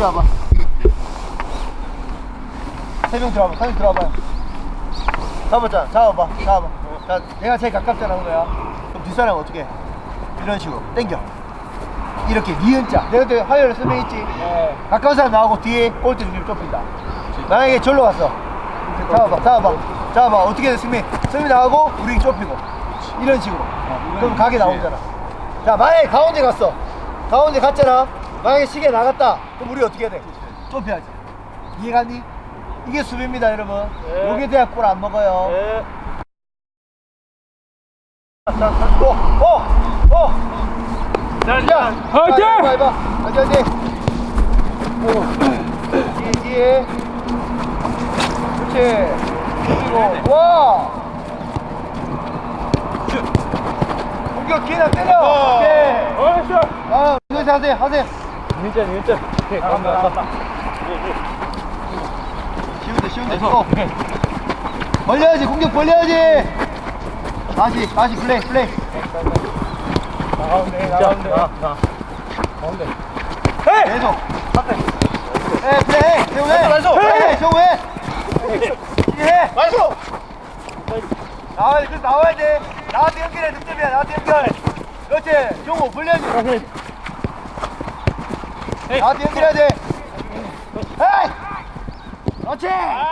이리 와봐. 세 명 들어와봐. 사진 들어와봐. 잡았잖아. 잡아봐. 잡아봐. 자, 내가 제일 가깝잖아, 오늘야. 그럼 뒷사람 어떻게 해? 이런 식으로. 땡겨. 이렇게 니은자. 내가 그때 화요일에 설명했지? 네. 가까운 사람 나오고 뒤에 볼트 중심 좁힌다. 만약에 절로 갔어. 잡아봐, 잡아봐. 잡아봐. 어떻게 돼, 승민? 승민 나가고, 우리 좁히고. 이런 식으로. 그럼 가게 나오잖아. 자, 만약에 가운데 갔어. 가운데 갔잖아. 만약에 시계 나갔다. 그럼 우리 어떻게 해야 돼? 좁혀야지. 이해가니? 이게 수비입니다, 여러분. 네. 요게 돼야 골안 먹어요. 네. 자, 자, 어, 어, 어. 자, 자, 화이팅! 화이팅, 화이팅. 오. 뒤에, 뒤에. 그렇지. 그리고, 와. 공격 기회나 때려. 어. 오케이. 어이씨. 아, 이거 하세요, 하세요. 민자, 민자. 오케이, 간다, 간다. 쉬운데, 쉬운데. 어. 벌려야지, 공격 벌려야지. 다시, 다시 플레이, 플레이. 가운데, 가운데. 가운데. 계속. 에, 플레이. 세우해. 나이스, 나이스. 해, 세우해. 이게 해. 나이스! 나와야 돼, 나와야 돼. 나한테 연결해, 득점이야, 나한테 연결. 그렇지. 종호, 불려야지. 나한테 연결해야 돼. 에이! 그렇지. 아, 그렇지. 아.